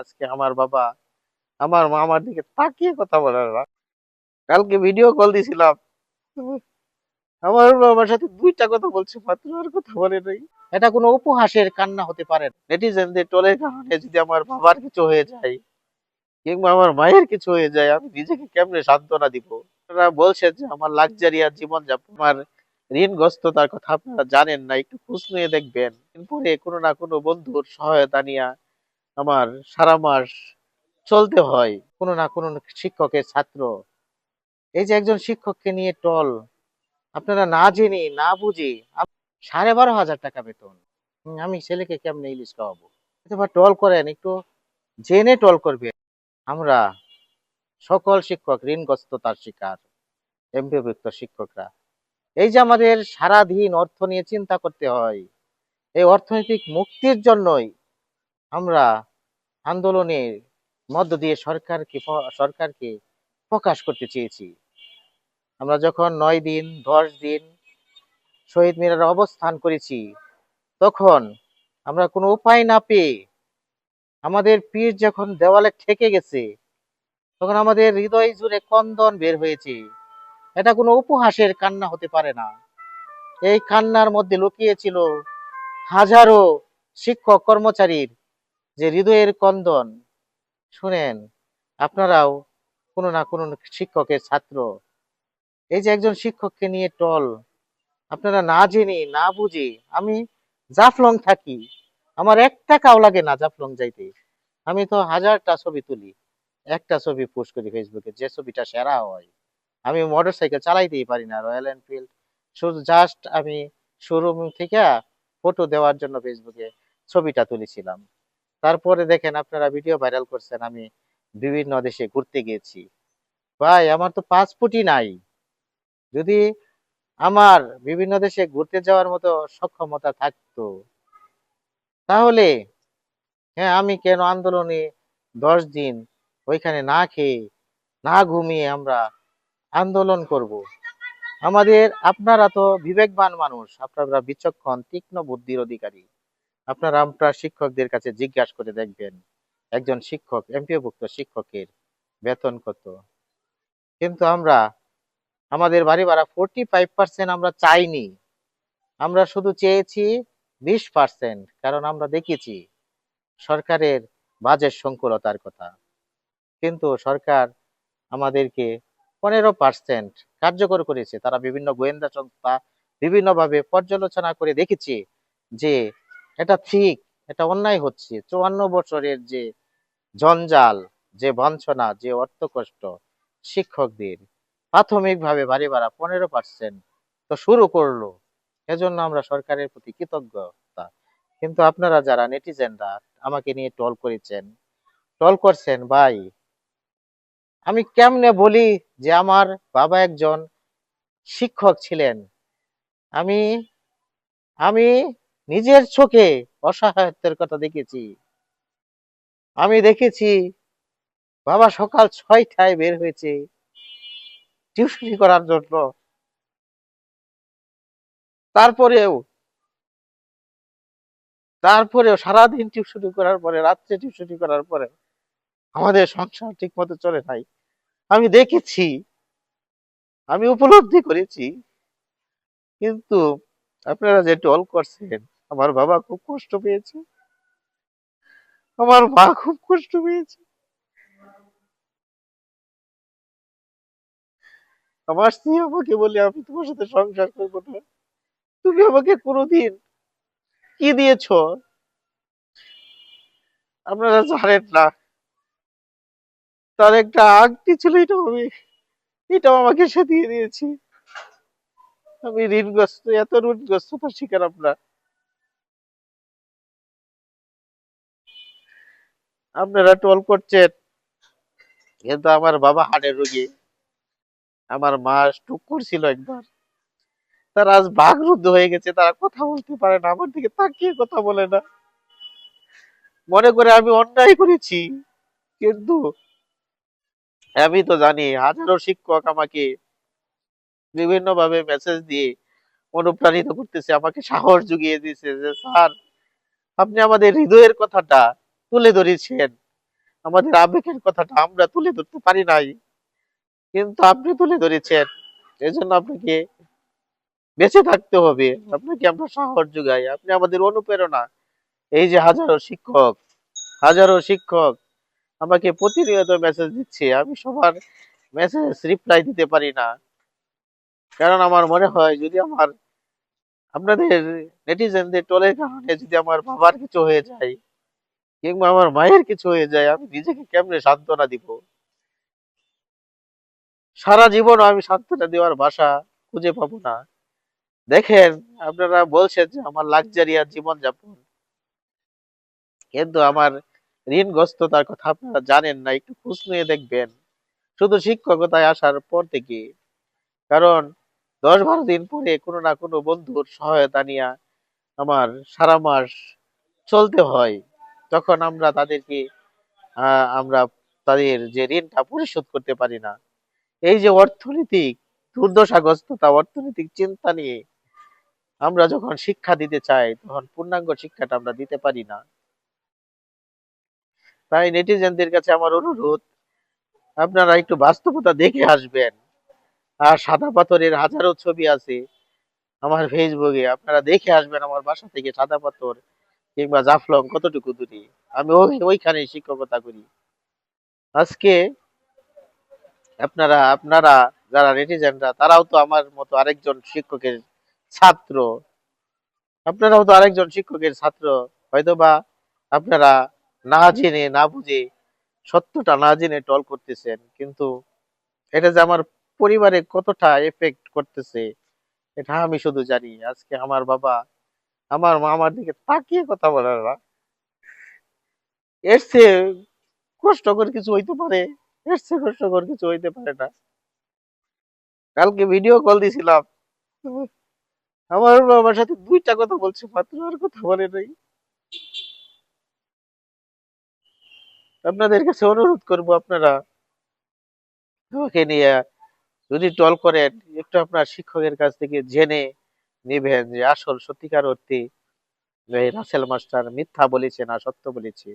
আজকে আমার বাবা আমার মা আমার দিকে তাকিয়ে কথা বলে না। কালকে ভিডিও কল দিছিলাম। আমার বাবার সাথে দুইটা কথা বলছে, মাত্র আর কথা বলে নাই। এটা কোনো উপহাসের কান্না হতে পারে নেটিজেনদের টোলের কারণে যদি আমার বাবার কিছু হয়ে যায়, কিংবা আমার মায়ের কিছু হয়ে যায়, আমি নিজেকে কেমনে সান্ত্বনা দিব? আপনারা বলছেন যে আমার লাক্সারিয়ার জীবন যাপন আমার ঋণগ্রস্ততার কথা আপনারা জানেন না, একটু খোঁজ নিয়ে দেখবেন। পরে কোনো না কোনো বন্ধুর সহায়তা নিয়ে আমার সারা মাস চলতে হয়, কোনো না কোনো শিক্ষকের ছাত্র। এই যে একজন শিক্ষককে নিয়ে টল, আপনারা না জেনে, না বুঝে সাড়ে বারো হাজার টাকা বেতন। আমি ছেলেকে কেমনে ইলিশ খাওয়াবো? এবার টল করেন, একটু জেনে টল করবে। আমরা সকল শিক্ষক ঋণগ্রস্ততার শিকার এমপিভুক্ত শিক্ষকরা। এই যে আমাদের সারাদিন অর্থ নিয়ে চিন্তা করতে হয়, এই অর্থনৈতিক মুক্তির জন্যই আমরা আন্দোলনের মধ্য দিয়ে সরকারকে সরকারকে প্রকাশ করতে চেয়েছি। আমরা যখন নয় দিন, দশ দিন শহীদ মিনারে অবস্থান করেছি, তখন আমরা কোনো উপায় না পেয়ে আমাদের পীর যখন দেওয়ালে ঠেকে গেছে, তখন আমাদের হৃদয় জুড়ে কন্দন বের হয়েছে। এটা কোনো উপহাসের কান্না হতে পারে না। এই কান্নার মধ্যে লুকিয়ে ছিল হাজারো শিক্ষক কর্মচারীর যে হৃদয়ের কন্দন, শুনেন, আপনারাও কোনো না কোনো শিক্ষকের ছাত্র। এই যে একজন শিক্ষককে নিয়ে টল, আপনারা না জেনে, না বুঝে, আমি জাফলং থাকি, আমার এক টাকাও লাগে না জাফলং যাইতে। আমি তো হাজারটা ছবি তুলি, একটা ছবি পোস্ট করি ফেসবুকে, যে ছবিটা সেরা হয়। আমি মোটর সাইকেল চালাইতেই পারি না, রয়্যাল এনফিল্ড শুধু জাস্ট আমি শোরুম থেকে ফটো দেওয়ার জন্য ফেসবুকে ছবিটা তুলেছিলাম। তারপরে দেখেন আপনারা ভিডিও ভাইরাল করছেন, আমি বিভিন্ন দেশে ঘুরতে গিয়েছি। ভাই, আমার তো পাসপোর্টই নাই। যদি আমার বিভিন্ন দেশে ঘুরতে যাওয়ার মতো সক্ষমতা থাকতো, তাহলে হ্যাঁ আমি কেন আন্দোলনে দশ দিন ওইখানে না খেয়ে, না ঘুমিয়ে আমরা আন্দোলন করব? আমাদের, আপনারা তো বিবেকবান মানুষ, আপনারা বিচক্ষণ, তীক্ষ্ণ বুদ্ধির অধিকারী। আপনারা আপনার শিক্ষকদের কাছে জিজ্ঞাসা করে দেখবেন, একজন শিক্ষক, এমপিওভুক্ত শিক্ষকের বেতন কত? কিন্তু আমরা, আমাদের বাড়ি ভাড়া ফোরটি ফাইভ পার্সেন্ট আমরা চাইনি। আমরা শুধু চেয়েছি বিশ পার্সেন্ট কারণ আমরা দেখেছি সরকারের বাজেট সংকুলতার কথা। কিন্তু সরকার আমাদেরকে পনেরো পার্সেন্ট কার্যকর করেছে। তারা বিভিন্ন গোয়েন্দা সংস্থা বিভিন্নভাবে পর্যালোচনা করে দেখেছে যে এটা ঠিক, এটা অন্যায় হচ্ছে। চুয়ান্ন বছরের যে জঞ্জাল, যে বঞ্চনা, যে অর্থ কষ্ট শিক্ষকদের প্রাথমিকভাবে বাড়ি ভাড়া পনেরো পার্সেন্ট তো শুরু করল। এজন্য আমরা সরকারের প্রতি কৃতজ্ঞতা। কিন্তু আপনারা যারা নেটিজেনরা আমাকে নিয়ে টল করেছেন টল করছেন, ভাই, আমি কেমনে বলি যে আমার বাবা একজন শিক্ষক ছিলেন। আমি আমি নিজের চোখে অসহায়ত্বের কথা দেখেছি। আমি দেখেছি, বাবা সকাল ছয়টায় বের হয়েছে টিউশনি করার জন্য। তারপরেও তারপরেও সারাদিন টিউশনি করার পরে, রাত্রে টিউশনি করার পরে আমাদের সংসার ঠিক মতো চলে নাই। আমি দেখেছি, আমি উপলব্ধি করেছি, কিন্তু আপনারা যে টল করছেন আমার বাবা খুব কষ্ট পেয়েছে। আমার মা খুব কষ্ট পেয়েছে। আমার স্ত্রী আমাকে বলে, আমি তোমার সাথে সংসার করব না। তুমি আমাকে কোনোদিন কি দিয়েছ? আপনারা জানেন না। তার একটা আংটি ছিল এটা আমি, এটাও আমাকে সে দিয়ে দিয়েছি। আমি ঋণগ্রস্ত, এত ঋণগ্রস্ততার শিকার আমরা আপনারা টোল করছেন। কিন্তু আমার বাবা হাড়ের রোগী। আমার মা স্ট্রোক করছিল একবার। তারা আজ বাকরুদ্ধ হয়ে গেছে, তারা কথা বলতে পারে না, আমার দিকে তাকিয়ে কথা বলে না। মনে করে আমি অন্যায় করেছি, কিন্তু আমি তো জানি হাজারো শিক্ষক আমাকে বিভিন্ন ভাবে মেসেজ দিয়ে অনুপ্রাণিত করতেছে, আমাকে সাহস জুগিয়ে দিয়েছে যে, স্যার, আপনি আমাদের হৃদয়ের কথাটা তুলে ধরেছেন। আমাদের আবেগের কথাটা আমরা তুলে ধরতে পারি নাই। কিন্তু আপনি তুলে ধরেছেন। এজন্য আপনাকে বেঁচে থাকতে হবে। আপনাকে আমরা সাহস যোগাই। আপনি আমাদের অনুপ্রেরণা। এই যে হাজারো শিক্ষক হাজারো শিক্ষক আমাকে প্রতিনিয়ত মেসেজ দিচ্ছে। আমি সবার মেসেজ রিপ্লাই দিতে পারি না। কারণ আমার মনে হয় যদি আমার আপনাদের নেটিজেনদের টোলের কারণে যদি আমার বাবার কিছু হয়ে যায় কিংবা আমার মায়ের কিছু হয়ে যায়, আমি নিজেকে কেমনে সান্ত্বনা দিব? সারা জীবন আমি সান্ত্বনা দেওয়ার ভাষা খুঁজে পাবো না। দেখেন, আপনারা বলছেন যে আমার লাক্সারিয়ার জীবন যাপন কিন্তু আমার ঋণগ্রস্ততার কথা আপনারা জানেন না, একটু খোঁজ নিয়ে দেখবেন। শুধু শিক্ষকতায় আসার পর থেকে। কারণ দশ বারো দিন পরে কোনো না কোনো বন্ধুর সহায়তা নিয়ে আমার সারা মাস চলতে হয়। তখন আমরা তাদেরকে আমরা তাদের যে ঋণটা পরিশোধ করতে পারি না। এই যে অর্থনৈতিক দুর্দশাগ্রস্ততা, অর্থনৈতিক চিন্তা নিয়ে আমরা যখন শিক্ষা দিতে চাই, তখন পূর্ণাঙ্গ শিক্ষাটা আমরা দিতে পারি না। তাই নেটিজেনদের কাছে আমার অনুরোধ, আপনারা একটু বাস্তবতা দেখে আসবেন। আর সাদা পাথরের হাজারো ছবি আছে আমার ফেসবুকে আপনারা দেখে আসবেন আমার বাসা থেকে সাদা পাথর। কিংবা জাফলং কতটুকু দূরে? আমি ওই ওইখানে শিক্ষকতা করি। আজকে আপনারা আপনারা যারা নেটিজেনরা, তারাও তো আমার মতো আরেকজন শিক্ষকের ছাত্র। আপনারাও তো আরেকজন শিক্ষকের ছাত্র। হয়তোবা আপনারা না জেনে, না বুঝে সত্যটা না জেনে টল করতেছেন, কিন্তু এটা যে আমার পরিবারে কতটা এফেক্ট করতেছে, এটা আমি শুধু জানি। আজকে আমার বাবা আমার মা আমার দিকে তাকিয়ে কথা বলে না। এর চেয়ে কষ্টকর কিছু হইতে পারে, এর চেয়ে কষ্টকর কিছু হইতে পারে না। কালকে ভিডিও কল দিছিলাম। আমার বাবার সাথে দুইটা কথা বলছে, মাত্র আর কথা বলে নাই। আপনাদের কাছে অনুরোধ করব আপনারা আমাকে নিয়ে যদি টল করেন, একটু আপনার শিক্ষকের কাছ থেকে জেনে নিবেন যে আসল সত্যিকার অর্থে রাসেল মাস্টার মিথ্যা বলেছে না সত্য বলেছে।